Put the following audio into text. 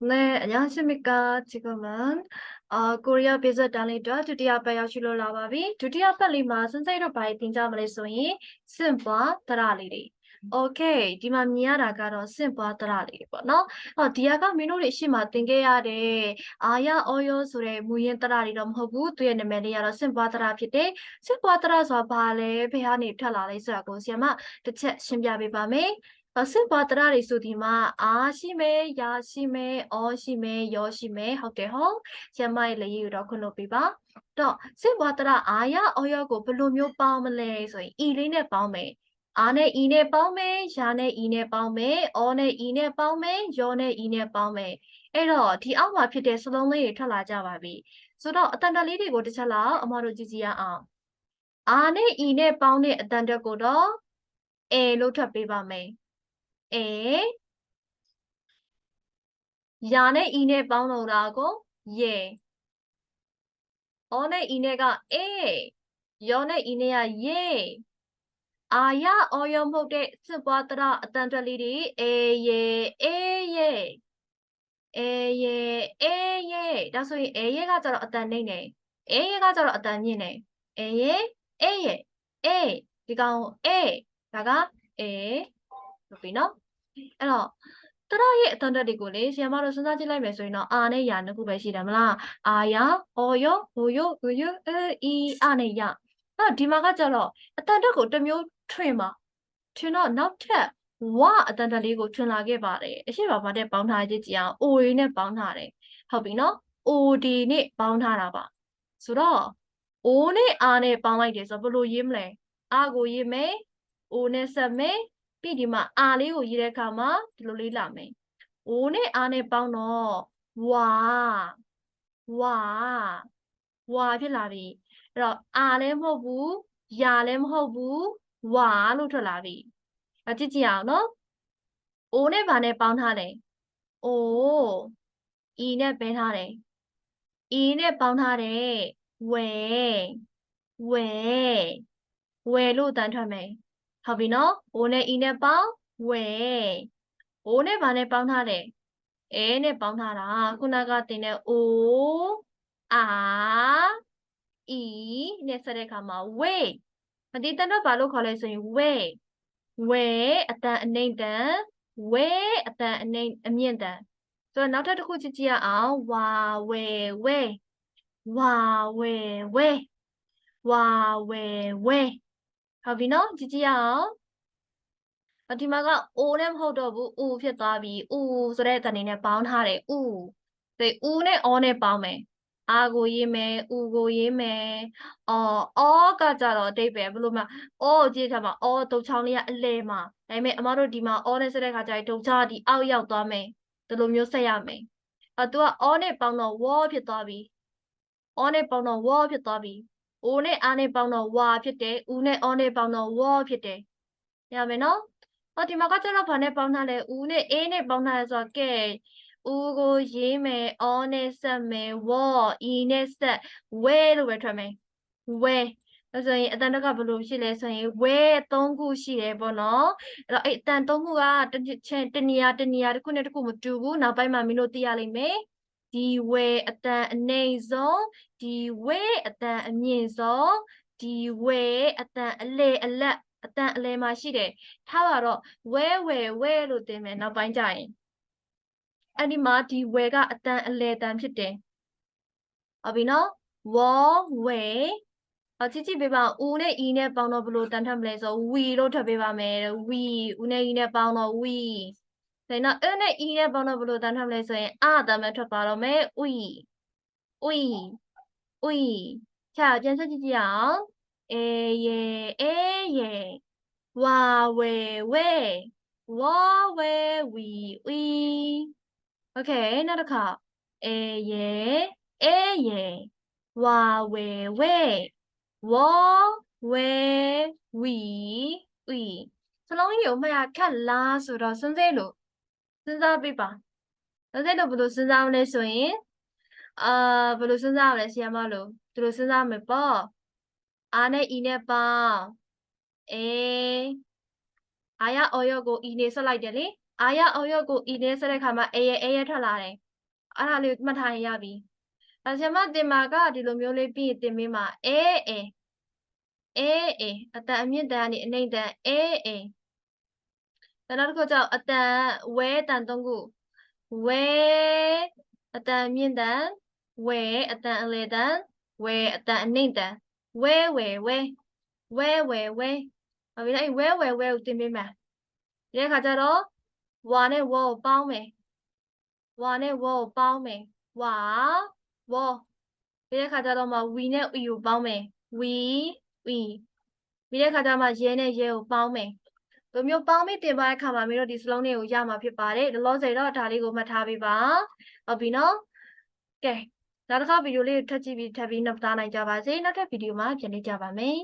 네, 안녕하십니까. 지금은 어, 코리아 비즈 달리더 드디어 배우시러 라바비 드디어 빨리 마 선생님을 바이 딩자을 소이 심바 드라리리. 오케이. ဒီမှာမြင်ရတာကတော့စင့်ပွားတရလေးပေါ့နော်။ဟောဒီဟာကမင်းတို့တွေရှိမှသင်ခဲ့ရတဲ့အာရအော်ယောဆိုတဲ့မူရင်းတရတွေတော့မဟုတ်ဘူး။သူရဲ့နာမည်လေးကတော့စင့်ပွားတရဖြစ်တယ်။စင့်ပွားတရဆိုတာဘာလဲ။ဘယ်ကနေထွက်လာလဲဆိုတာကိုဆရာမတစ်ချက်ရှင်းပြပေးပါမယ်။အ စင်ပါတရတွေဆိုဒီမှာအာရှိမယ်ယာရှိမယ်အောရှိမယ်ယောရှိမယ်ဟုတ်တယ်ဟုတ်ဆရာမရဲ့လေးယူတော့ခွင့်လို့ပေးပါတော့စင်ပါတရအာရအောယောကိုဘယ်လိုမျိုးပေါင်းမလဲဆိုရင်ဤလေးနဲ့ပေါင်းမယ်အာနဲ့ဤနဲ့ပေါင်းမယ်ယာနဲ့ဤနဲ့ပေါင်းမယ်အောနဲ့ဤနဲ့ပေါင်းမယ်ယောနဲ့ဤနဲ့ပေါင်းမယ်အဲ့တော့ဒီအောက်မှာဖြစ်တဲ့စလုံးလေးတွေထွက်လာကြပါပြီဆိုတော့အတန်တလေးတွေကိုတစ်ချက်လောက်အမတို့ကြည့်ကြည့်ရအောင်အာနဲ့ဤနဲ့ပေါင်းတဲ့အတန်တက်ကိုတော့အဲလို့ထွက်ပေးပါမယ် 에ယာနဲ့ဤနဲ့ပေါင်းလို့တာကိုယေအောနဲ့ဤနဲ့ကအေယောနဲ့ဤနဲ့ကယေအာရအော်ယောမဟုတ်တဲ့စစ်ပွားတရအတန်တွက်လေးတွေအေယေအေယေအေယေအေယေဒါဆိုရင်အေယေကကျတော့အတန်နှိမ့်နေအေယေကကျတော့အတန်မြင့်နေအေယေအေယေအေဒီကောင်အေဒါကအေဟုတ်ပြီနော် အဲ့တော့တရရဲ့အတန်တက်တွေကိုလေဆီယမတို့စဉ်းစားကြည့်လိုက်မယ်ဆိုရင်တော့အာနဲ့ယာနှစ်ခုပဲရှိတယ်မလားအာယာအော်ယောဟိုယောဟိုယောအေအီအာနဲ့ယာအဲ့တော့ဒီမှာကကြတော့အတန်တက်ကိုတစ်မျိုးထွင်ပါထွင်တော့နောက်ထပ်ဝအတန်တက်လေးကိုထွင်လာခဲ့ပါတယ်အရှိပါပါတဲ့ပေါင်းထားကြည့်ကြည့်အောင် O ရင်းနဲ့ပေါင်းထားတယ်ဟုတ်ပြီနော် OD နဲ့ပေါင်းထားတာပါဆိုတော့ O နဲ့ R နဲ့ပေါင်းလိုက်တယ်ဆိုတော့ဘယ်လိုရေးမလဲ R ကိုရေးမယ် O နဲ့ဆက်မယ် ပြီးဒီမှာ R လေးကိုရေးတဲ့အခါမှာဒီလိုလေးလာမယ် O နဲ့ R နဲ့ပေါင်းတော့ဝါဝါဝါဖြစ်လာပြီအဲ့တော့ R လည်းမဟုတ်ဘူးယာလည်းမဟုတ်ဘူးဝါလို့ထွက်လာပြီအကြည့်ကြည့်အောင်နော် O နဲ့ဘာနဲ့ပေါင်းထားလဲ O E နဲ့ပဲထားတယ် E နဲ့ပေါင်းထားတယ်ဝဲဝဲဝဲလို့တန်းထွက်မယ် ဟုတ်ပြီနော် O နဲ့ E နဲ့ပေါင်းဝဲ O နဲ့ဘာနဲ့ပေါင်းထားလဲအဲနဲ့ပေါင်းထားတာခုနကတင်တဲ့ O A E နဲ့ဆက်တဲ့အခါမှာဝဲအဒီတန်တော့ဘာလို့ခေါ်လဲဆိုရင်ဝဲဝဲအတန်အနှိမ့်တန်ဝဲအတန်အနှိမ့်အမြင့်တန်ဆိုတော့နောက်ထပ်တစ်ခုကြည့်ကြည့်ရအောင်ဝါဝဲဝဲဝါဝဲဝဲဝါဝဲဝဲ ဟုတ်ပြီနော်ကြည့်ကြည့်ရအောင်အဒီမှာက O နဲ့မဟုတ်တော့ဘူး U ဖြစ်သွားပြီ U ဆိုတဲ့တန်နေနဲ့ပေါင်းထားတယ် U ဒီ U နဲ့ O နဲ့ပေါင်းမယ်အာကိုရေးမယ်ဥကိုရေးမယ်အော်အောကကြတော့အတိတ်ပဲဘယ်လိုမှအောကိုကြည့်ထားမှာအောဒုတ်ချောင်းလေးကအလဲမှာဒါပေမဲ့အမတို့ဒီမှာအောနဲ့ဆက်တဲ့ခါကျရင်ဒုတ်ချဒီအောက်ရောက်သွားမယ်ဒီလိုမျိုးဆက်ရမယ်အဲသူကအောနဲ့ပေါင်းတော့ဝေါဖြစ်သွားပြီအောနဲ့ပေါင်းတော့ဝေါဖြစ်သွားပြီ အိုနဲ့အာနဲ့ပေါင်းတော့ဝါဖြစ်တယ်ဥနဲ့အောနဲ့ပေါင်းတော့ဝေါဖြစ်တယ်ရမယ်နော်ဟောဒီမှာကကျတော့ဘာနဲ့ပေါင်းထားလဲဥနဲ့အေးနဲ့ပေါင်းထားလဲဆိုတော့ကဲဦးကိုရေးမယ်အောနဲ့ဆက်မယ်ဝေါ်ဤနဲ့ဆက်ဝဲလို့ပဲထွက်မယ်ဝဲဒါဆိုရင်အတန်တက်ကဘယ်လိုရှိလဲဆိုရင်ဝဲ၃ခုရှိတယ်ပေါ့နော်အဲ့တော့အဲ့အတန်၃ခုကတစ်ချက်တနေရာတနေရာတစ်ခုနဲ့တစ်ခုမတူဘူးနောက်ပိုင်းမှာမင်းတို့သိရလိမ့်မယ် ဒီဝဲအတန်အနှိမ့်ဆုံးဒီဝဲအတန်အမြင့်ဆုံးဒီဝဲအတန်အလေအလတ်အတန်အလဲမှာရှိတယ်ထားပါတော့ဝဲဝဲဝဲလို့သင်မယ်နောက်ပိုင်းကျရင်အဲ့ဒီမှာဒီဝဲကအတန်အလဲတန်ဖြစ်တယ်ဟုတ်ပြီနော်ဝေါ်ဝဲအချစ်ချစ်ပေးပါဦးနဲ့ e နဲ့ပေါင်းတော့ဘယ်လိုတန်ထွက်မလဲဆို we လို့ထွက်ပေးပါမယ် we ဦးနဲ့ e နဲ့ပေါင်းတော့ we ဒါနော်အနဲ့ e နဲ့ပေါင်းတော့ဘယ်လိုတန်ထွက်မလဲဆိုရင်အတန်ပဲထွက်ပါတော့မယ် we we we ချာပြန်ဆက်ကြည့်ကြည့်အောင်အေးရေအေးရေဝါဝဲဝဲဝါဝဲ we we โอเคနောက်တစ်ခါအေးရေအေးရေဝါဝဲဝဲဝါဝဲဝီဝီစလုံးကြီးကိုမှတ်ရခက်လားဆိုတော့စဉ်းစားလို့ စဉ်းစားပြပါစဉ်းစားလို့ဘယ်လိုစဉ်းစားမလဲဆိုရင်အာဘယ်လိုစဉ်းစားရလဲဆီယမလို့ဒီလိုစဉ်းစားမယ်ပေါ့အာနဲ့ဤနဲ့ပေါင်းအေးအာရအော်ယောကိုဤနေဆက်လိုက်တယ်လေအာရအော်ယောကိုဤနေဆက်တဲ့ခါမှာအေးရဲ့အေးရဲ့ထွက်လာတယ်အဲ့ဒါလေးကိုမှတ်ထားရင်ရပြီအဲဆရာမတင်မာကဒီလိုမျိုးလေးပြီးရင်တင်ပေးမှာအေးအေးအေးအေးအတန်အမြင့်တန်ကနေအနှိမ့်တန်အေးအေးဒါ နောက်တစ်ခုကြောင့်အတန်ဝဲတန်သုံးခုဝဲအတန်အမြင့်တန်ဝဲအတန်အလယ်တန်ဝဲအတန်အနှိမ့်တန်ဝဲဝဲဝဲဝဲဝဲဝဲဟုတ်ပြီလားအဲ့ဝဲဝဲဝဲကိုတင်ပေးမှာဒီတဲ့ခါကျတော့ဝါနဲ့ဝေါကိုပေါင်းမယ်ဝါနဲ့ဝေါကိုပေါင်းမယ်ဝါဝေါဒီတဲ့ခါကျတော့မှဝီနဲ့အီကိုပေါင်းမယ်ဝီဝီပြီးတဲ့ခါကျမှရဲနဲ့ရဲကိုပေါင်းမယ် ဒီမျိုးပေါင်းပြီးတင်ပါတဲ့ခါမှာမင်းတို့ဒီစလုံးလေးကိုရမှာဖြစ်ပါတယ်လောလောဆယ်တော့ဒါလေးကိုမှတ်ထားပေးပါဟုတ်ပြီနော်ကဲနောက်တစ်ခါဗီဒီယိုလေးကိုထပ်ကြည့်ပြီးထပ်ပြီးနောက်သားနိုင်ကြပါစေနောက်ထပ်ဗီဒီယိုမှာပြန်လေးကြပါမယ်